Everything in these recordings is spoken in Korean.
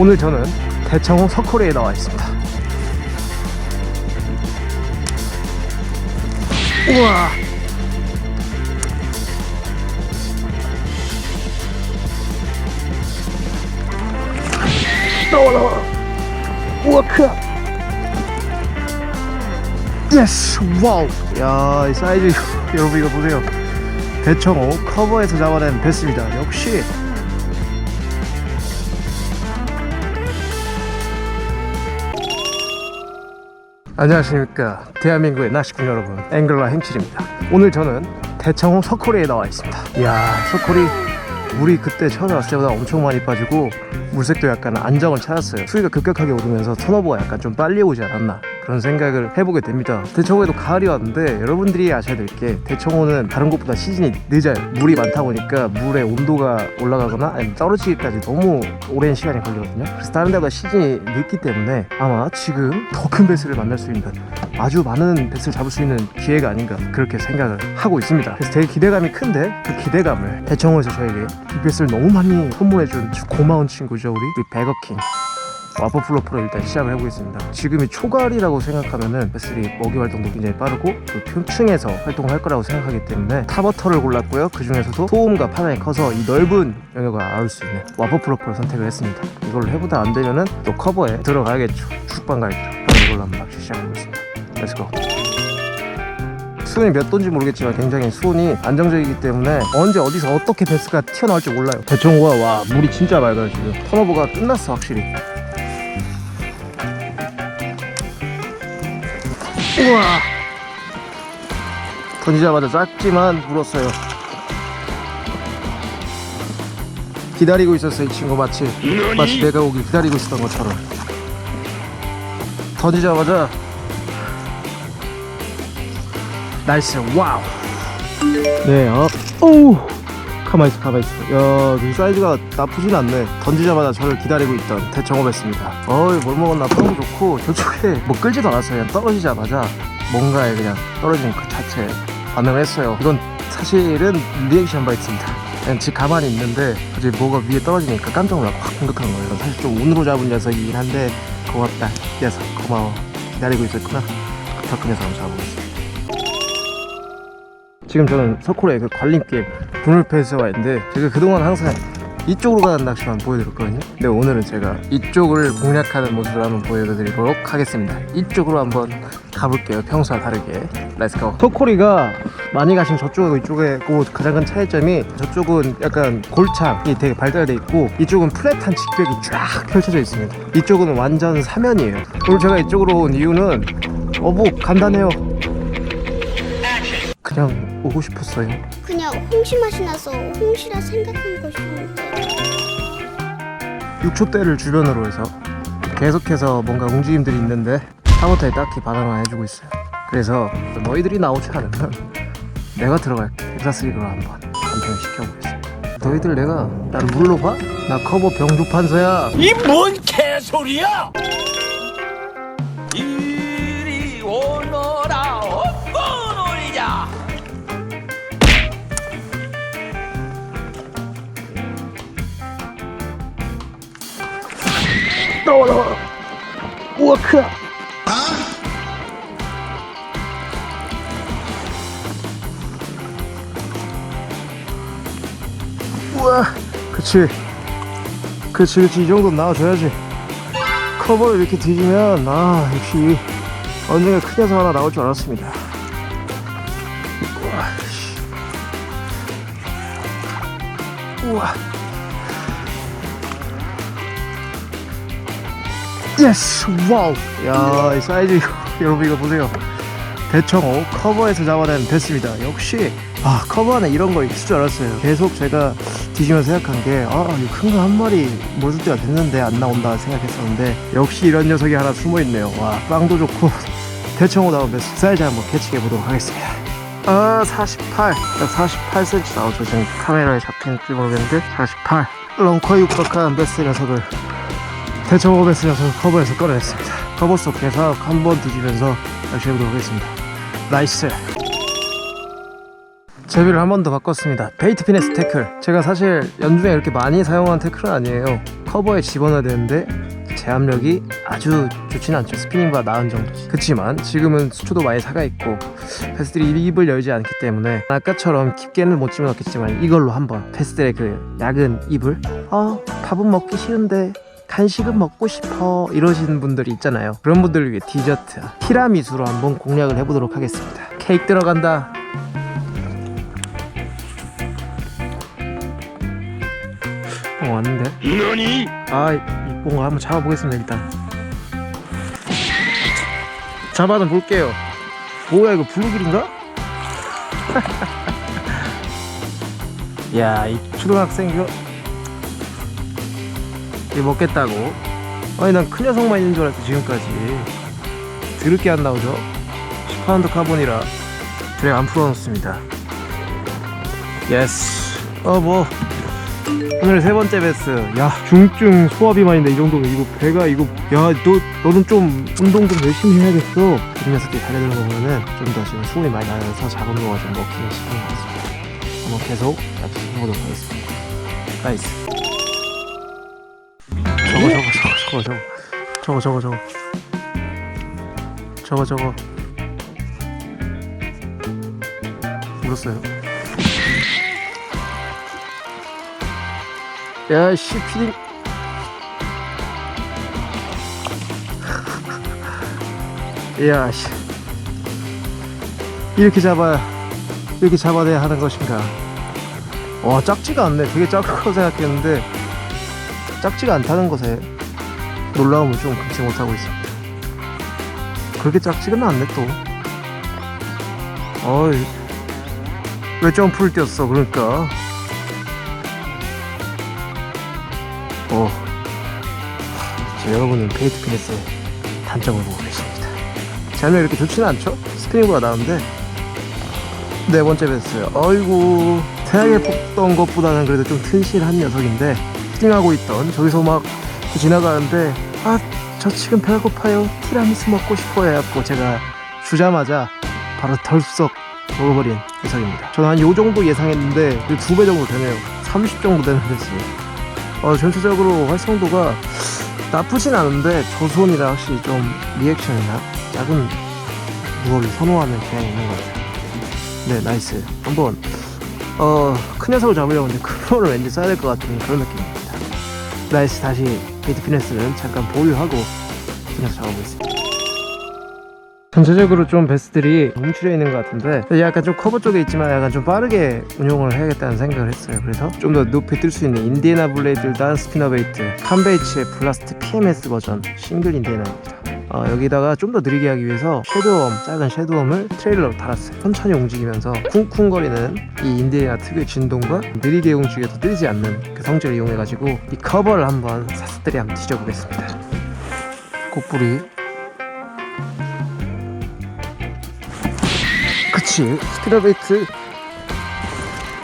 오늘 저는 대청호 석호리에 나와 있습니다. 우와. 나와 나와. 우와 크. 예스 와우. 야 이 사이즈 여러분 이거 보세요. 대청호 커버에서 잡아낸 베스입니다. 역시 안녕하십니까. 대한민국의 낚시꾼 여러분 앵글러 행칠입니다. 오늘 저는 대청호 석호리에 나와 있습니다. 이야 석호리 물이 그때 처음에 왔을 때보다 엄청 많이 빠지고 물색도 약간 안정을 찾았어요. 수위가 급격하게 오르면서 턴오버가 약간 좀 빨리 오지 않았나 그런 생각을 해보게 됩니다. 대청호에도 가을이 왔는데 여러분들이 아셔야 될 게 대청호는 다른 곳보다 시즌이 늦어요. 물이 많다 보니까 물의 온도가 올라가거나 아니면 떨어지기까지 너무 오랜 시간이 걸리거든요. 그래서 다른 데보다 시즌이 늦기 때문에 아마 지금 더 큰 배스를 만날 수 있는 아주 많은 배스를 잡을 수 있는 기회가 아닌가 그렇게 생각을 하고 있습니다. 그래서 되게 기대감이 큰데 그 기대감을 대청호에서 저에게 이 배스를 너무 많이 선물해준 고마운 친구죠 우리 베거킹 와퍼 플로 프로 일단 시작을 해보겠습니다. 지금이 초가을이라고 생각하면은 베슬이 먹이 활동도 굉장히 빠르고 또 표층에서 활동을 할 거라고 생각하기 때문에 타버터를 골랐고요. 그 중에서도 소음과 파장이 커서 이 넓은 영역을 아울 수 있는 와퍼 플로프를 선택을 했습니다. 이걸로 해보다 안 되면은 또 커버에 들어가야겠죠. 축방 가겠죠. 그럼 이걸로 한번 낚시 시작해보겠습니다. 렛츠고. 수온이 몇 도인지 모르겠지만 굉장히 수온이 안정적이기 때문에 언제 어디서 어떻게 베스가 튀어나올지 몰라요. 대청호가 와 물이 진짜 맑아요 지금. 턴오버가 끝났어 확실히. 우와 던지자마자 작지만 물었어요. 기다리고 있었어 이 친구 마치. 마치 내가 오길 기다리고 있었던 것처럼. 던지자마자 나이스 와우. 네 어. 오우 가만히 있어 가만히 있어. 야이 사이즈가 나쁘진 않네. 던지자마자 저를 기다리고 있던 대청업했습니다. 어이 뭘 먹었나? 너무 좋고 저쪽에 뭐 끌지도 않았어요. 그냥 떨어지자마자 뭔가에 그냥 떨어지는 그 자체에 반응을 했어요. 이건 사실은 리액션 바이트입니다. 그냥 지 가만히 있는데 갑자기 뭐가 위에 떨어지니까 깜짝 놀라고 확 공격한 거예요. 사실 좀 운으로 잡은 녀석이긴 한데 고맙다. 이 녀석 고마워. 기다리고 있었구나. 더 큰 녀석 한번 잡아보겠습니다 지금 저는 석호의 그 관림길 분울패스에 와 있는데 제가 그동안 항상 이쪽으로 가는 낚시만 보여드렸거든요. 근데 오늘은 제가 이쪽을 공략하는 모습을 한번 보여드리도록 하겠습니다. 이쪽으로 한번 가볼게요. 평소와 다르게. 렛츠고 토코리가 많이 가신 저쪽하고 이쪽하고 가장 큰 차이점이 저쪽은 약간 골창이 되게 발달돼 있고 이쪽은 플랫한 직벽이 쫙 펼쳐져 있습니다. 이쪽은 완전 사면이에요. 오늘 제가 이쪽으로 온 이유는 어뭐 간단해요 그냥 오고 싶었어요 그냥 홍시 맛이 나서 홍시라 생각한 것이었는데 6초대를 주변으로 해서 계속해서 뭔가 움직임들이 있는데 사모타에 딱히 반응을 안 해주고 있어요 그래서 너희들이 나오지 않으면 내가 들어갈게 엑사스리그로 한번 간편히 시켜보겠습니다 너희들 내가 나를 물로 봐? 나 커버 병조 판서야 이 뭔 개소리야! 나와 나와 우와 크다 우와 그치 그치 그치 이 정도는 나와줘야지 커버를 이렇게 뒤지면 아 역시 언젠가 큰 녀석 하나 나올 줄 알았습니다. 우와 씨. 우와 예스 와우 야 이 사이즈 이거 여러분 이거 보세요. 대청호 커버에서 잡아낸 베스입니다. 역시 아 커버 안에 이런 거 있을 줄 알았어요. 계속 제가 뒤지면서 생각한 게아 큰 거 한 마리 몰을 때가 됐는데 안 나온다 생각했었는데 역시 이런 녀석이 하나 숨어 있네요. 와 빵도 좋고. 대청호 베스 사이즈 한번 캐치해 보도록 하겠습니다. 아 48, 딱 48cm 나오죠. 지금 카메라에 잡히는지 모르겠는데 48 런커 육박한 베스 녀석을 대청 오베스 녀석을 커버에서 꺼내냈습니다. 커버 속 계속 한번 뒤지면서 낚시해보도록 하겠습니다. 나이스! 제비를 한 번 더 바꿨습니다. 베이트 피네스 태클. 제가 사실 연중에 이렇게 많이 사용한 태클은 아니에요. 커버에 집어넣어야 되는데 제압력이 아주 좋지는 않죠. 스피닝보다 나은 정도지 그치만 지금은 수초도 많이 사가 있고 패스들이 입을 열지 않기 때문에 아까처럼 깊게는 못 집어넣겠지만 이걸로 한번 패스들의 그 약은 입을? 어 밥은 먹기 싫은데 간식은 먹고 싶어 이러시는 분들이 있잖아요 그런 분들을 위해 디저트 티라미수로 한번 공략을 해보도록 하겠습니다 케이크 들어간다 어 왔는데 너니? 아, 이 뭔가 한번 잡아보겠습니다 일단. 잡아는 볼게요. 뭐야 이거 블루길인가? 야, 이 초등학생 이거 이거 먹겠다고? 아니 난 큰 녀석만 있는 줄 알았지 지금까지. 드럽게 안 나오죠? 10파운드 카본이라 드랙 안 풀어놓습니다. 예스. 어 뭐. 오늘 세 번째 베스. 야, 중증 소화 비만인데 이 정도면 이거 배가 이거 야, 너 너는 좀 운동 좀 열심히 해야겠어. 이 녀석들이 달려드는 거 보면은 좀 더 지금 수분이 많이 나면서 작은 거가 좀 먹히는 시간인 것 같습니다. 한번 계속 약속해보도록 하겠습니다. 나이스. 저거 저거 저거 저거 저거 저거 저거 저거 저거 물었어요. 야, 씨, 피딩. 야, 씨. 이렇게 잡아야, 이렇게 잡아내야 하는 것인가. 와, 작지가 않네. 되게 작은 거 생각했는데, 작지가 않다는 것에 놀라움을 좀 금치 못하고 있습니다. 그렇게 작지는 않네, 또. 어이. 왜 점프를 뛰었어, 그러니까. 어. 자, 여러분은 페이트 피네스의 단점을 보고 계십니다. 제압력 이렇게 좋지는 않죠? 스프링보다 나은데 네 번째 베스트요. 어이구 태양에 뽑던 것보다는 그래도 좀 튼실한 녀석인데 스팅하고 있던 저기서 막 지나가는데 아 저 지금 배가 고파요 티라미수 먹고 싶어요 해갖고 제가 주자마자 바로 덜썩 먹어버린 녀석입니다. 저는 한 요 정도 예상했는데 두 배 정도 되네요. 30 정도 되는 데지. 어, 전체적으로 활성도가 나쁘진 않은데 저손이라 확실히 좀 리액션이나 작은 무엇을 선호하는 경향이 있는 것 같아요. 네, 나이스. 한번 어, 큰 녀석을 잡으려고 했는데 큰 놈을 왠지 써야 될 것 같은 그런 느낌 나이스. 다시 베이트 피네스는 잠깐 보유하고 큰 녀석 잡아보겠습니다. 전체적으로 좀 베스들이 움츠려 있는 것 같은데 약간 좀 커버 쪽에 있지만 약간 좀 빠르게 운용을 해야겠다는 생각을 했어요 그래서 좀 더 높이 뜰 수 있는 인디애나 블레이드 단 스피너 베이트 캄베이츠의 블라스트 PMS 버전 싱글 인디애나입니다 어, 여기다가 좀 더 느리게 하기 위해서 섀도우엄 작은 섀도우엄을 트레일러로 달았어요. 천천히 움직이면서 쿵쿵거리는 이 인디애나 특유의 진동과 느리게 움직여도 뜨지 않는 그 성질을 이용해 가지고 이 커버를 한번 사스들이 한번 뒤져보겠습니다. 꽃뿌리. 그치. 스피너베이트.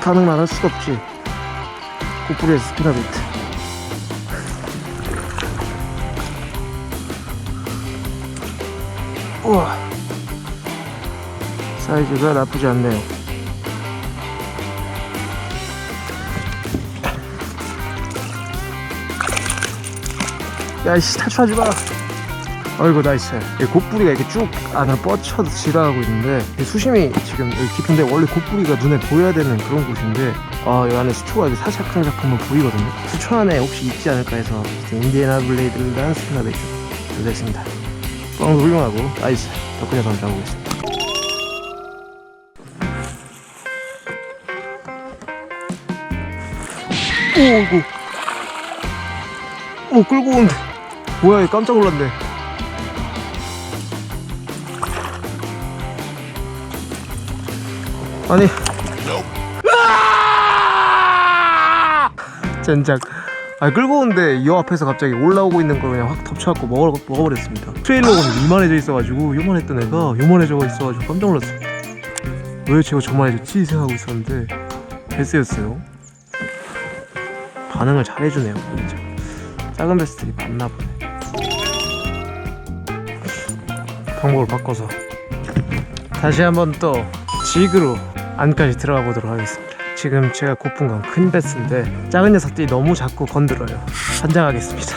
반응을 안할 수가 없지. 고프리의 스피너베이트 우와. 사이즈가 나쁘지 않네요. 야이씨 탈출하지마. 어이구 나이스. 이 곱부리가 이렇게 쭉 안으로 뻗쳐 지나가고 있는데 이 수심이 지금 여기 깊은데 원래 곱부리가 눈에 보여야 되는 그런 곳인데 아 여기 안에 수초가 이렇게 사샤크사삭 보면 보이거든요. 수초 안에 혹시 있지 않을까 해서 인디애나 블레이드를 단 스피너 베이트 조사했습니다 뻥도 훌륭하고. 나이스 덕분에 한번 잡아보겠습니다. 오이구 오 끌고 오는데 뭐야 얘 깜짝 놀랐네. 아니. 젠장 아 오는데 이 앞에서 갑자기 올라오고 있는 걸 그냥 확 덮쳐갖고 먹어, 먹어버렸습니다. 트레일러가 이만해져 있어가지고 요만했던 애가 요만해져 있어가지고 깜짝 놀랐습니다 왜 제가 저만해졌지? 생각하고 있었는데 베스였어요. 반응을 잘해주네요 진짜. 작은 베스들이 맞나 보네. 방법을 바꿔서 다시 한번 또 지그로 안까지 들어가 보도록 하겠습니다. 지금 제가 고픈 건 큰 베스인데 작은 녀석들이 너무 자꾸 건드려요. 환장하겠습니다.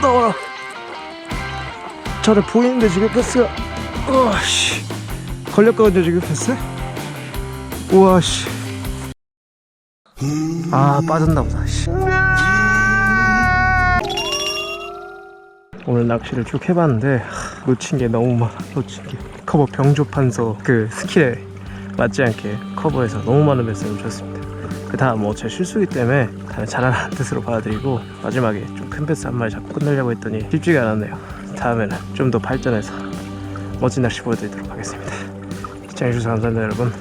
나와라. 저를 보이는데 지금 패스가. 우와씨. 걸렸거든요 지금 패스. 우와씨. 아 빠졌나 보다. 씨. 오늘 낚시를 쭉 해봤는데 하, 놓친 게 너무 많아. 놓친 게. 커버 병조판서 그 스킬에 맞지 않게 커버해서 너무 많은 배스를 놓쳤습니다. 그 다음 뭐 제 실수기 때문에 그냥 잘하는 뜻으로 받아들이고 마지막에 좀 큰 배스 한 마리 잡고 끝내려고 했더니 쉽지가 않았네요. 다음에는 좀 더 발전해서 멋진 낚시 보여드리도록 하겠습니다. 시청해주셔서 감사합니다 여러분